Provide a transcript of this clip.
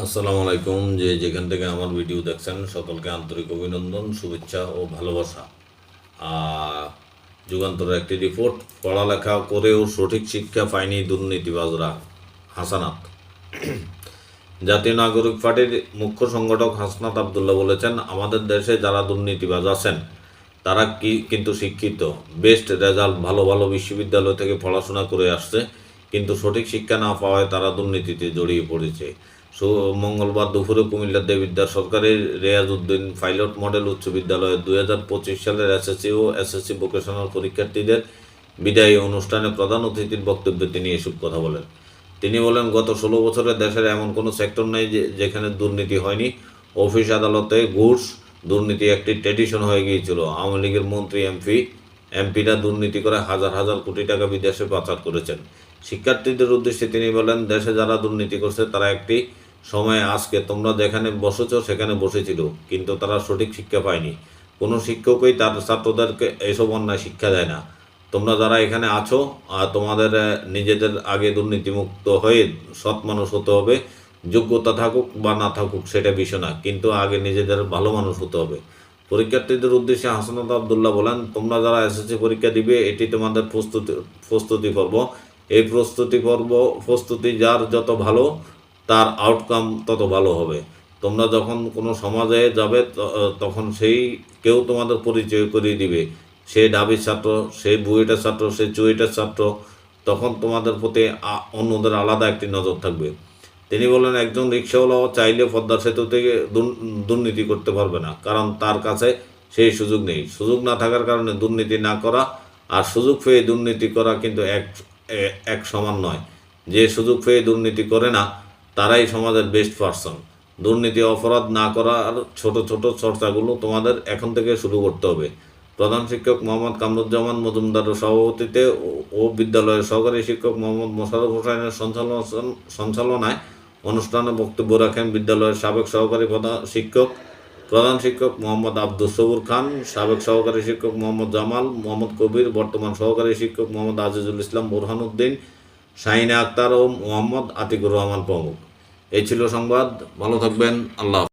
আসসালামু আলাইকুম। যে যেখান থেকে আমার ভিডিও দেখছেন, সকলকে আন্তরিক অভিনন্দন, শুভেচ্ছা ও ভালোবাসা। যুগান্তরের একটি রিপোর্ট, পড়ালেখা করেও সঠিক শিক্ষা পায়নি দুর্নীতিবাজরা হাসানাত। জাতীয় নাগরিক পার্টির মুখ্য সংগঠক হাসনাত আবদুল্লাহ বলেছেন, আমাদের দেশে যারা দুর্নীতিবাজ আছেন, তারা কি, কিন্তু শিক্ষিত। বেস্ট রেজাল্ট ভালো ভালো বিশ্ববিদ্যালয় থেকে পড়াশোনা করে আসছে। কিন্তু সঠিক শিক্ষা না পাওয়ায় তারা দুর্নীতিতে জড়িয়ে পড়েছে। মঙ্গলবার দুপুরে কুমিল্লার দেবিদ্যার সরকারি রেয়াজউদ্দিন পাইলট মডেল উচ্চ বিদ্যালয়ে দুই হাজার পঁচিশ সালের এসএসসি ও এসএসসি ভোকেশনাল পরীক্ষার্থীদের বিদায়ী অনুষ্ঠানে প্রধান অতিথির বক্তব্যে তিনি এসব কথা বলেন। তিনি বলেন, গত ষোলো বছরে দেশের এমন কোনো সেক্টর নেই যেখানে দুর্নীতি হয়নি। অফিস আদালতে ঘুষ, দুর্নীতি একটি ট্রেডিশন হয়ে গিয়েছিল। আওয়ামী লীগের মন্ত্রী এমপি এমপিরা দুর্নীতি করে হাজার হাজার কোটি টাকা বিদেশে পাচার করেছেন। শিক্ষার্থীদের উদ্দেশ্যে তিনি বলেন, দেশে যারা দুর্নীতি করছে, তারা একটি সময়ে আজকে তোমরা যেখানে বসেছো, সেখানে বসেছিল, কিন্তু তারা সঠিক শিক্ষা পায়নি। কোনো শিক্ষকই তার ছাত্রদেরকে এসব অন্যায় শিক্ষা দেয় না। তোমরা যারা এখানে আছো তোমাদের নিজেদের আগে দুর্নীতিমুক্ত হয়ে সৎ মানুষ হতে হবে। যোগ্যতা থাকুক বা না থাকুক, সেটা বিষয় না, কিন্তু আগে নিজেদের ভালো মানুষ হতে হবে। পরীক্ষার্থীদের উদ্দেশ্যে হাসানাত আবদুল্লাহ বলেন, তোমরা যারা এসএসসি পরীক্ষা দিবে, এটি তোমাদের প্রস্তুতি প্রস্তুতি পর্ব। এই প্রস্তুতি পর্ব, প্রস্তুতি যার যত ভালো, তার আউটকাম তত ভালো হবে। তোমরা যখন কোনো সমাজে যাবে তখন সেই কেউ তোমাদের পরিচয় করিয়ে দিবে। সে ডাবির ছাত্র সে বুয়েটার ছাত্র সে চুয়েটার ছাত্র, তখন তোমাদের প্রতি অন্যদের আলাদা একটি নজর থাকবে। তিনি বলেন একজন রিক্সাওয়ালাও চাইলে পদ্মা সেতু থেকে দুর্- দুর্নীতি করতে পারবে না, কারণ তার কাছে সেই সুযোগ নেই। সুযোগ না থাকার কারণে দুর্নীতি না করা আর সুযোগ পেয়ে দুর্নীতি করা কিন্তু এক এক সমান নয়। যে সুযোগ পেয়ে দুর্নীতি করে না, তারাই সমাজের বেস্ট পারসন দুর্নীতি, অপরাধ না করার ছোট ছোট চর্চাগুলো তোমাদের এখন থেকে শুরু করতে হবে। প্রধান শিক্ষক মোহাম্মদ কামরুজ্জামান মজুমদারের সভাপতিতে ও বিদ্যালয়ের সহকারী শিক্ষক মোহাম্মদ মোশারফ হোসেনের সঞ্চালন, সঞ্চালনায় অনুষ্ঠানে বক্তব্য রাখেন বিদ্যালয়ের সাবেক সহকারী প্রধান শিক্ষক প্রধান শিক্ষক মোহাম্মদ আব্দুল সবুর খান, সাবেক সহকারী শিক্ষক মোহাম্মদ জামাল, মোহাম্মদ কবির, বর্তমান সহকারী শিক্ষক মোহাম্মদ আজিজুল ইসলাম বোরহানুদ্দিন শাহিনা আক্তার ও মোহাম্মদ আতিকুর রহমান প্রমুখ এই ছিল সংবাদ, ভালো থাকবেন, আল্লাহ।